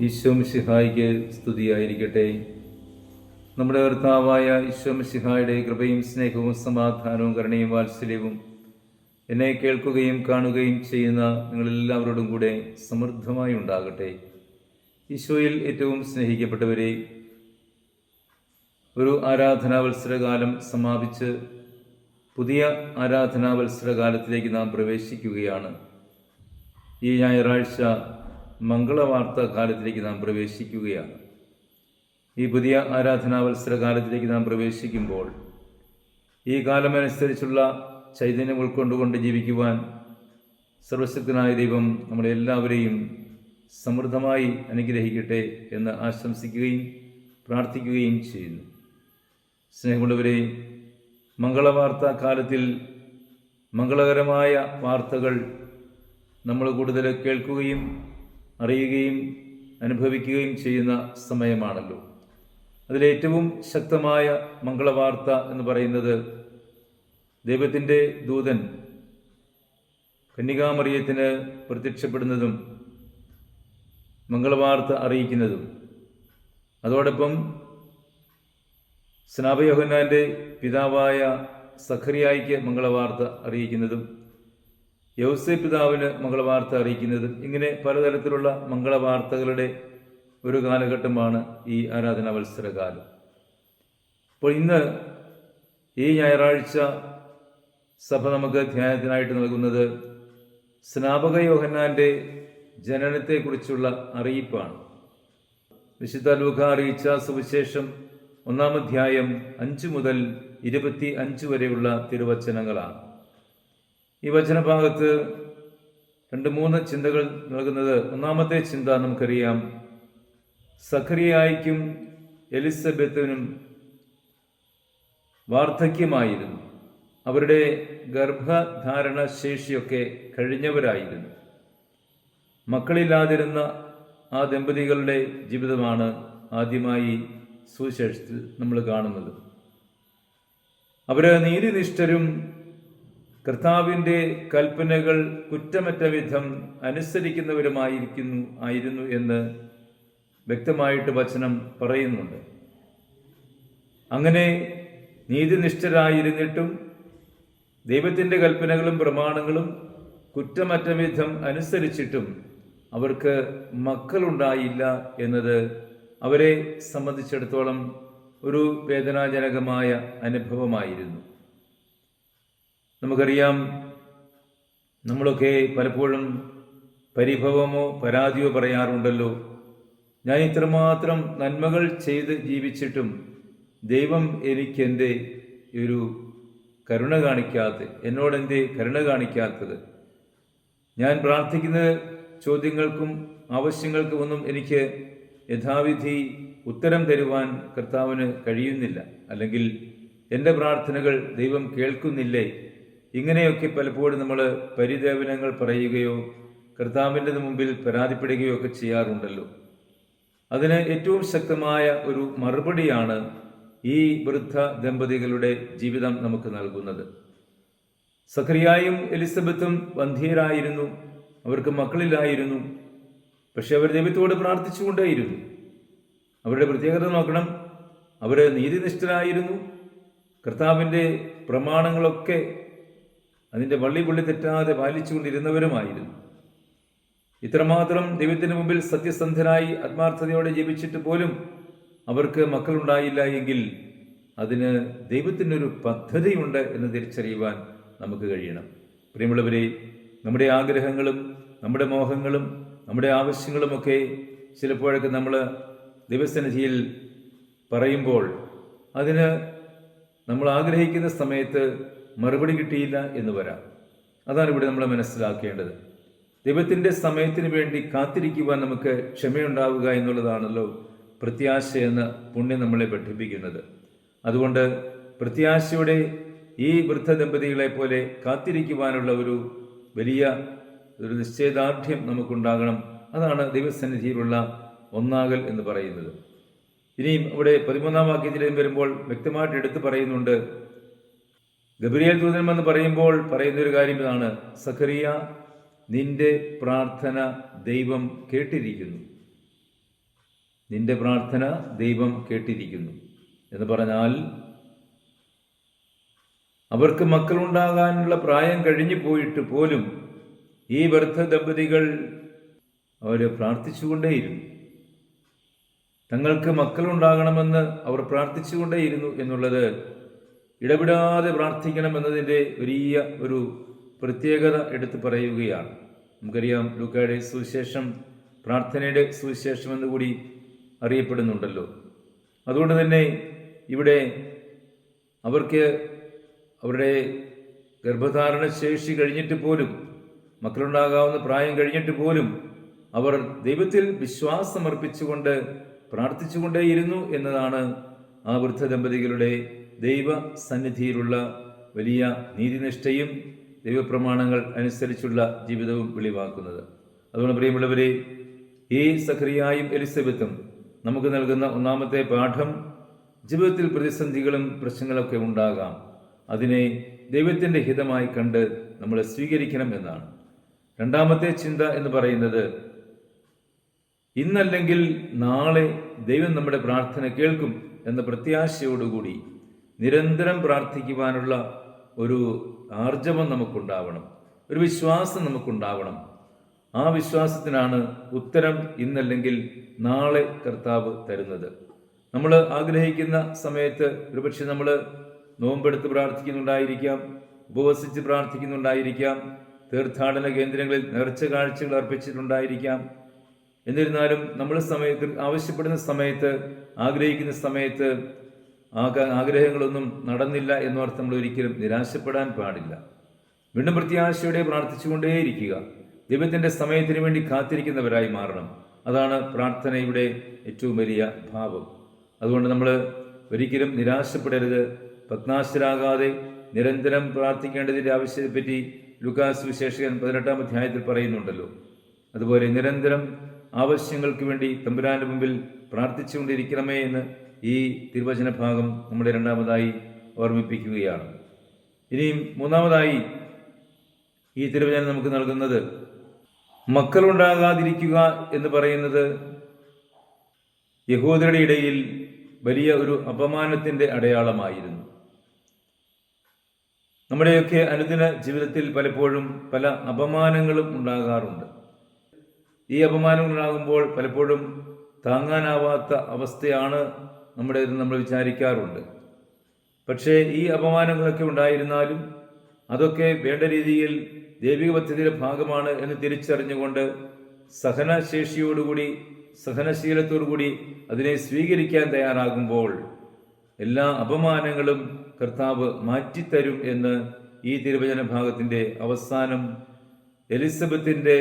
ഈശോമിശിഹായിക്ക് സ്തുതിയായിരിക്കട്ടെ. നമ്മുടെ കർത്താവായ ഈശോമിശിഹായുടെ കൃപയും സ്നേഹവും സമാധാനവും കരുണയും വാത്സല്യവും എന്നെ കേൾക്കുകയും കാണുകയും ചെയ്യുന്ന നിങ്ങളെല്ലാവരോടും കൂടെ സമൃദ്ധമായി ഉണ്ടാകട്ടെ. ഈശോയിൽ ഏറ്റവും സ്നേഹിക്കപ്പെട്ടവരെ ഒരു ആരാധനാവത്സരകാലം സമാപിച്ച് പുതിയ ആരാധനാവത്സരകാലത്തിലേക്ക് നാം പ്രവേശിക്കുകയാണ്. ഈ ഞായറാഴ്ച മംഗളവാർത്ത കാലത്തിലേക്ക് നാം പ്രവേശിക്കുകയാണ്. ഈ പുതിയ ആരാധനാവത്സര കാലത്തിലേക്ക് നാം പ്രവേശിക്കുമ്പോൾ ഈ കാലമനുസരിച്ചുള്ള ചൈതന്യം ഉൾക്കൊണ്ടുകൊണ്ട് ജീവിക്കുവാൻ സർവശക്തനായ ദൈവം നമ്മളെല്ലാവരെയും സമൃദ്ധമായി അനുഗ്രഹിക്കട്ടെ എന്ന് ആശംസിക്കുകയും പ്രാർത്ഥിക്കുകയും ചെയ്യുന്നു. സ്നേഹമുള്ളവരെ മംഗളവാർത്ത കാലത്തിൽ മംഗളകരമായ വാർത്തകൾ നമ്മൾ കൂടുതൽ കേൾക്കുകയും അറിയുകയും അനുഭവിക്കുകയും ചെയ്യുന്ന സമയമാണല്ലോ. അതിലേറ്റവും ശക്തമായ മംഗളവാർത്ത എന്ന് പറയുന്നത് ദൈവത്തിന്റെ ദൂതൻ കന്യകാമറിയത്തിന് പ്രത്യക്ഷപ്പെടുന്നതും മംഗളവാർത്ത അറിയിക്കുന്നതും. അതോടൊപ്പം സ്നാപയോഹന്നാന്റെ പിതാവായ സഖറിയായിക്ക് മംഗളവാർത്ത അറിയിക്കുന്നതും യൗസെ പിതാവിന് മംഗളവാർത്ത അറിയിക്കുന്നത്. ഇങ്ങനെ പലതരത്തിലുള്ള മംഗളവാർത്തകളുടെ ഒരു കാലഘട്ടമാണ് ഈ ആരാധനാ മത്സരകാലം അപ്പോൾ ഇന്ന് ഈ ഞായറാഴ്ച സഭ നമുക്ക് ധ്യാനത്തിനായിട്ട് നൽകുന്നത് സ്നാപക യോഹന്നാന്റെ ജനനത്തെക്കുറിച്ചുള്ള അറിയിപ്പാണ്. വിശുദ്ധ ലൂഖ അറിയിച്ച സുവിശേഷം ഒന്നാമധ്യായം അഞ്ച് മുതൽ ഇരുപത്തി അഞ്ച് വരെയുള്ള തിരുവചനങ്ങളാണ്. ഈ വചനഭാഗത്ത് രണ്ട് മൂന്ന് ചിന്തകൾ നൽകുന്നത്. ഒന്നാമത്തെ ചിന്ത നമുക്കറിയാം. സഖറിയായിക്കും എലിസബത്തിനും വാർദ്ധക്യമായിരുന്നു. അവരുടെ ഗർഭധാരണ ശേഷിയൊക്കെ കഴിഞ്ഞവരായിരുന്നു. മക്കളില്ലാതിരുന്ന ആ ദമ്പതികളുടെ ജീവിതമാണ് ആദ്യമായി സുവിശേഷത്തിൽ നമ്മൾ കാണുന്നത്. അവർ നീതിനിഷ്ഠരും കർത്താവിന്റെ കൽപ്പനകൾ കുറ്റമറ്റ വിധം അനുസരിക്കുന്നവരുമായിരിക്കുന്നു ആയിരുന്നു എന്ന് വ്യക്തമായിട്ട് വചനം പറയുന്നുണ്ട്. അങ്ങനെ നീതിനിഷ്ഠരായിരുന്നിട്ടും ദൈവത്തിന്റെ കൽപ്പനകളും പ്രമാണങ്ങളും കുറ്റമറ്റ വിധം അനുസരിച്ചിട്ടും അവർക്ക് മക്കളുണ്ടായില്ല എന്നത് അവരെ സംബന്ധിച്ചിടത്തോളം ഒരു വേദനാജനകമായ അനുഭവമായിരുന്നു. നമുക്കറിയാം നമ്മളൊക്കെ പലപ്പോഴും പരിഭവമോ പരാതിയോ പറയാറുണ്ടല്ലോ. ഞാൻ ഇത്രമാത്രം നന്മകൾ ചെയ്ത് ജീവിച്ചിട്ടും ദൈവം എനിക്കെന്റെ ഒരു കരുണ കാണിക്കാത്ത എന്നോടെന്തേ കരുണ കാണിക്കാത്തത്. ഞാൻ പ്രാർത്ഥിക്കുന്ന ചോദ്യങ്ങൾക്കും ആവശ്യങ്ങൾക്കും ഒന്നും എനിക്ക് യഥാവിധി ഉത്തരം തരുവാൻ കർത്താവിന് കഴിയുന്നില്ല. അല്ലെങ്കിൽ എന്റെ പ്രാർത്ഥനകൾ ദൈവം കേൾക്കുന്നില്ലേ? ഇങ്ങനെയൊക്കെ പലപ്പോഴും നമ്മൾ പരിദേവനങ്ങൾ പറയുകയോ കർത്താവിന്റെ മുമ്പിൽ പരാതിപ്പെടുകയോ ഒക്കെ ചെയ്യാറുണ്ടല്ലോ. അതിന് ഏറ്റവും ശക്തമായ ഒരു മറുപടിയാണ് ഈ വൃദ്ധ ദമ്പതികളുടെ ജീവിതം നമുക്ക് നൽകുന്നത്. സഖറിയായും എലിസബത്തും വന്ധ്യരായിരുന്നു. അവർക്ക് മക്കളില്ലായിരുന്നു. പക്ഷെ അവർ ദൈവത്തോട് പ്രാർത്ഥിച്ചുകൊണ്ടേയിരുന്നു. അവരുടെ പ്രത്യേകത നോക്കണം. അവർ നീതിനിഷ്ഠരായിരുന്നു. കർത്താവിന്റെ പ്രമാണങ്ങളൊക്കെ അതിന്റെ വള്ളി പുള്ളി തെറ്റാതെ പാലിച്ചുകൊണ്ടിരുന്നവരുമായിരുന്നു. ഇത്രമാത്രം ദൈവത്തിന് മുമ്പിൽ സത്യസന്ധനായി ആത്മാർത്ഥതയോടെ ജീവിച്ചിട്ട് പോലും അവർക്ക് മക്കളുണ്ടായില്ല എങ്കിൽ അതിന് ദൈവത്തിനൊരു പദ്ധതിയുണ്ട് എന്ന് തിരിച്ചറിയുവാൻ നമുക്ക് കഴിയണം. പ്രിയമുള്ളവരെ നമ്മുടെ ആഗ്രഹങ്ങളും നമ്മുടെ മോഹങ്ങളും നമ്മുടെ ആവശ്യങ്ങളുമൊക്കെ ചിലപ്പോഴൊക്കെ നമ്മൾ ദൈവസന്നിധിയിൽ പറയുമ്പോൾ അതിന് നമ്മൾ ആഗ്രഹിക്കുന്ന സമയത്ത് മറുപടി കിട്ടിയില്ല എന്ന് വരാം. അതാണ് ഇവിടെ നമ്മൾ മനസ്സിലാക്കേണ്ടത്. ദൈവത്തിന്റെ സമയത്തിന് വേണ്ടി കാത്തിരിക്കുവാൻ നമുക്ക് ക്ഷമയുണ്ടാവുക എന്നുള്ളതാണല്ലോ പ്രത്യാശ എന്ന പുണ്യം നമ്മളെ പഠിപ്പിക്കുന്നത്. അതുകൊണ്ട് പ്രത്യാശയുടെ ഈ വൃദ്ധ ദമ്പതികളെ പോലെ കാത്തിരിക്കുവാനുള്ള ഒരു വലിയ ഒരു നിശ്ചയദാർഢ്യം നമുക്കുണ്ടാകണം. അതാണ് ദൈവസന്നിധിയിലുള്ള ഒന്നാകൽ എന്ന് പറയുന്നത്. ഇനിയും ഇവിടെ പതിമൂന്നാം വാക്യത്തിലേക്ക് വരുമ്പോൾ വ്യക്തമായിട്ട് എടുത്തു പറയുന്നുണ്ട്. ഗബ്രിയേൽ ദൂതനമെന്ന് പറയുമ്പോൾ പറയുന്ന ഒരു കാര്യം ഇതാണ്. സഖറിയ നിന്റെ പ്രാർത്ഥന ദൈവം കേട്ടിരിക്കുന്നു. നിന്റെ പ്രാർത്ഥന ദൈവം കേട്ടിരിക്കുന്നു എന്ന് പറഞ്ഞാൽ അവർക്ക് മക്കളുണ്ടാകാനുള്ള പ്രായം കഴിഞ്ഞു പോയിട്ട് പോലും ഈ വൃദ്ധ ദമ്പതികൾ അവർ പ്രാർത്ഥിച്ചുകൊണ്ടേയിരുന്നു. തങ്ങൾക്ക് മക്കളുണ്ടാകണമെന്ന് അവർ പ്രാർത്ഥിച്ചുകൊണ്ടേയിരുന്നു എന്നുള്ളത് ഇടപെടാതെ പ്രാർത്ഥിക്കണം എന്നതിന്റെ വലിയ ഒരു പ്രത്യേകത എടുത്തു പറയുകയാണ്. നമുക്കറിയാം ലൂക്കയുടെ സുവിശേഷം പ്രാർത്ഥനയുടെ സുവിശേഷം എന്ന് കൂടി അറിയപ്പെടുന്നുണ്ടല്ലോ. അതുകൊണ്ട് തന്നെ ഇവിടെ അവർക്ക് അവരുടെ ഗർഭധാരണ ശേഷി കഴിഞ്ഞിട്ട് പോലും മക്കളുണ്ടാകാവുന്ന പ്രായം കഴിഞ്ഞിട്ട് പോലും അവർ ദൈവത്തിൽ വിശ്വാസമർപ്പിച്ചുകൊണ്ട് പ്രാർത്ഥിച്ചുകൊണ്ടേയിരുന്നു എന്നതാണ് ആ വൃദ്ധ ദമ്പതികളുടെ ദൈവ സന്നിധിയിലുള്ള വലിയ നീതിനിഷ്ഠയും ദൈവപ്രമാണങ്ങൾ അനുസരിച്ചുള്ള ജീവിതവും വെളിവാക്കുന്നത്. അതുകൊണ്ട് പ്രിയമുള്ളവരെ ഈ സഖറിയായും എലിസബത്തും നമുക്ക് നൽകുന്ന ഒന്നാമത്തെ പാഠം ജീവിതത്തിൽ പ്രതിസന്ധികളും പ്രശ്നങ്ങളൊക്കെ ഉണ്ടാകാം. അതിനെ ദൈവത്തിന്റെ ഹിതമായി കണ്ട് നമ്മൾ സ്വീകരിക്കണം എന്നാണ്. രണ്ടാമത്തെ ചിന്ത എന്ന് പറയുന്നത് ഇന്നല്ലെങ്കിൽ നാളെ ദൈവം നമ്മുടെ പ്രാർത്ഥന കേൾക്കും എന്ന പ്രത്യാശയോടുകൂടി നിരന്തരം പ്രാർത്ഥിക്കുവാനുള്ള ഒരു ആർജവം നമുക്കുണ്ടാവണം ഒരു വിശ്വാസം നമുക്കുണ്ടാവണം. ആ വിശ്വാസത്തിനാണ് ഉത്തരം ഇന്നല്ലെങ്കിൽ നാളെ കർത്താവ് തരുന്നത്. നമ്മൾ ആഗ്രഹിക്കുന്ന സമയത്ത് ഒരുപക്ഷെ നമ്മൾ നോമ്പെടുത്ത് പ്രാർത്ഥിക്കുന്നുണ്ടായിരിക്കാം ഉപവസിച്ച് പ്രാർത്ഥിക്കുന്നുണ്ടായിരിക്കാം തീർത്ഥാടന കേന്ദ്രങ്ങളിൽ നേർച്ച കാഴ്ചകൾ അർപ്പിച്ചിട്ടുണ്ടായിരിക്കാം. എന്നിരുന്നാലും നമ്മൾ സമയത്ത് ആവശ്യപ്പെടുന്ന സമയത്ത് ആഗ്രഹിക്കുന്ന സമയത്ത് ആക- ആഗ്രഹങ്ങളൊന്നും നടന്നില്ല എന്നോർത്ത് നമ്മൾ ഒരിക്കലും നിരാശപ്പെടാൻ പാടില്ല. വീണ്ടും പ്രത്യാശയോടെ പ്രാർത്ഥിച്ചുകൊണ്ടേയിരിക്കുക. ദൈവത്തിന്റെ സമയത്തിന് വേണ്ടി കാത്തിരിക്കുന്നവരായി മാറണം. അതാണ് പ്രാർത്ഥനയുടെ ഏറ്റവും വലിയ ഭാവം. അതുകൊണ്ട് നമ്മൾ ഒരിക്കലും നിരാശപ്പെടരുത്. പത്നാശരാകാതെ നിരന്തരം പ്രാർത്ഥിക്കേണ്ടതിന്റെ ആവശ്യത്തെപ്പറ്റി ലുക്കാസ് വിശേഷകൻ പതിനെട്ടാം അധ്യായത്തിൽ പറയുന്നുണ്ടല്ലോ. അതുപോലെ നിരന്തരം ആവശ്യങ്ങൾക്ക് വേണ്ടി തമ്പുരാന്റെ മുമ്പിൽ പ്രാർത്ഥിച്ചുകൊണ്ടിരിക്കണമേ എന്ന് ഈ തിരുവചന ഭാഗം നമ്മളെ രണ്ടാമതായി ഓർമ്മിപ്പിക്കുകയാണ്. ഇനിയും മൂന്നാമതായി ഈ തിരുവചനം നമുക്ക് നൽകുന്നത് മക്കളുണ്ടാകാതിരിക്കുക എന്ന് പറയുന്നത് യഹൂദരുടെ ഇടയിൽ വലിയ ഒരു അപമാനത്തിന്റെ അടയാളമായിരുന്നു. നമ്മുടെയൊക്കെ അനുദിന ജീവിതത്തിൽ പലപ്പോഴും പല അപമാനങ്ങളും ഉണ്ടാകാറുണ്ട്. ഈ അപമാനങ്ങൾ ഉണ്ടാകുമ്പോൾ പലപ്പോഴും താങ്ങാനാവാത്ത അവസ്ഥയാണ് നമ്മുടെ നമ്മൾ വിചാരിക്കാറുണ്ട്. പക്ഷേ ഈ അപമാനങ്ങളൊക്കെ ഉണ്ടായിരുന്നാലും അതൊക്കെ വേണ്ട രീതിയിൽ ദൈവിക പദ്ധതിയുടെ ഭാഗമാണ് എന്ന് തിരിച്ചറിഞ്ഞുകൊണ്ട് സഹനശേഷിയോടുകൂടി സഹനശീലത്തോടുകൂടി അതിനെ സ്വീകരിക്കാൻ തയ്യാറാകുമ്പോൾ എല്ലാ അപമാനങ്ങളും കർത്താവ് മാറ്റിത്തരും എന്ന് ഈ തിരുവചന ഭാഗത്തിന്റെ അവസാനം എലിസബത്തിന്റെ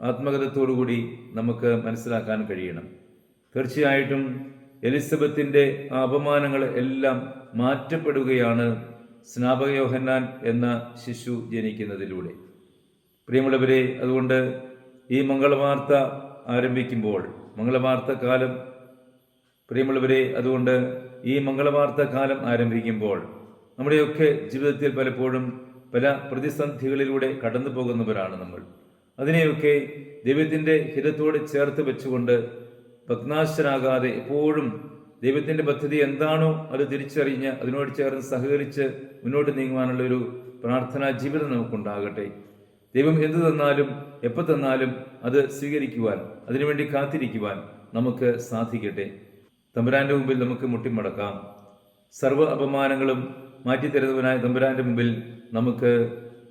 ആത്മകഥത്തോടുകൂടി നമുക്ക് മനസ്സിലാക്കാൻ കഴിയണം. തീർച്ചയായിട്ടും എലിസബത്തിന്റെ അപമാനങ്ങൾ എല്ലാം മാറ്റപ്പെടുകയാണ് സ്നാപക യോഹന്നാൻ എന്ന ശിശു ജനിക്കുന്നതിലൂടെ. പ്രിയമുള്ളവരെ അതുകൊണ്ട് ഈ മംഗളവാർത്ത ആരംഭിക്കുമ്പോൾ മംഗളവാർത്ത കാലം പ്രിയമുള്ളവരെ അതുകൊണ്ട് ഈ മംഗളവാർത്ത കാലം ആരംഭിക്കുമ്പോൾ നമ്മുടെയൊക്കെ ജീവിതത്തിൽ പലപ്പോഴും പല പ്രതിസന്ധികളിലൂടെ കടന്നു പോകുന്നവരാണ് നമ്മൾ. അതിനെയൊക്കെ ദൈവത്തിന്റെ ഹിതത്തോട് ചേർത്ത് വെച്ചുകൊണ്ട് ഭഗ്നാശരാകാതെ എപ്പോഴും ദൈവത്തിന്റെ പദ്ധതി എന്താണോ അത് തിരിച്ചറിഞ്ഞ് അതിനോട് ചേർന്ന് സഹകരിച്ച് മുന്നോട്ട് നീങ്ങുവാനുള്ള ഒരു പ്രാർത്ഥനാ ജീവിതം നമുക്കുണ്ടാകട്ടെ. ദൈവം എന്തു തന്നാലും എപ്പോൾ തന്നാലും അത് സ്വീകരിക്കുവാൻ അതിനുവേണ്ടി കാത്തിരിക്കുവാൻ നമുക്ക് സാധിക്കട്ടെ. തമ്പുരാന്റെ മുമ്പിൽ നമുക്ക് മുട്ടിമടക്കാം. സർവ അപമാനങ്ങളും മാറ്റിത്തരുന്നവനായ തമ്പുരാന്റെ മുമ്പിൽ നമുക്ക്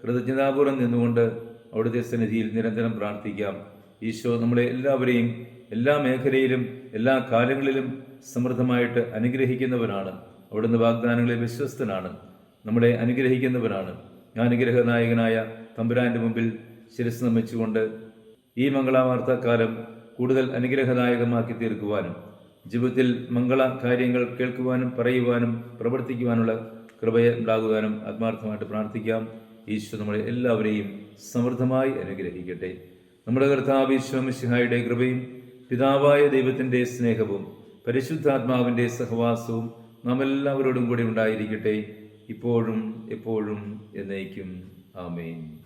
കൃതജ്ഞതാപൂർവം നിന്നുകൊണ്ട് അവിടുത്തെ സന്നിധിയിൽ നിരന്തരം പ്രാർത്ഥിക്കാം. ഈശോ നമ്മളെ എല്ലാവരെയും എല്ലാ മേഖലയിലും എല്ലാ കാലങ്ങളിലും സമൃദ്ധമായിട്ട് അനുഗ്രഹിക്കുന്നവനാണ്. അവിടുന്ന് വാഗ്ദാനങ്ങളെ വിശ്വസ്തനാണ്. നമ്മളെ അനുഗ്രഹിക്കുന്നവനാണ്. അനുഗ്രഹനായകനായ തമ്പുരാന്റെ മുമ്പിൽ ശിരസ് നമിച്ചുകൊണ്ട് ഈ മംഗളാവാർത്താക്കാലം കൂടുതൽ അനുഗ്രഹദായകമാക്കി തീർക്കുവാനും ജീവിതത്തിൽ മംഗള കാര്യങ്ങൾ കേൾക്കുവാനും പറയുവാനും പ്രവർത്തിക്കുവാനുള്ള കൃപയെ ഉണ്ടാകുവാനും ആത്മാർത്ഥമായിട്ട് പ്രാർത്ഥിക്കാം. ഈശോ നമ്മളെ എല്ലാവരെയും സമൃദ്ധമായി അനുഗ്രഹിക്കട്ടെ. നമ്മുടെ കർത്താവ് ഈശ്വമിഷിഹായുടെ കൃപയും പിതാവായ ദൈവത്തിന്റെ സ്നേഹവും പരിശുദ്ധാത്മാവിന്റെ സഹവാസവും നാം എല്ലാവരോടും കൂടി ഉണ്ടായിരിക്കട്ടെ. ഇപ്പോഴും എപ്പോഴും എന്നേക്കും. ആമേൻ.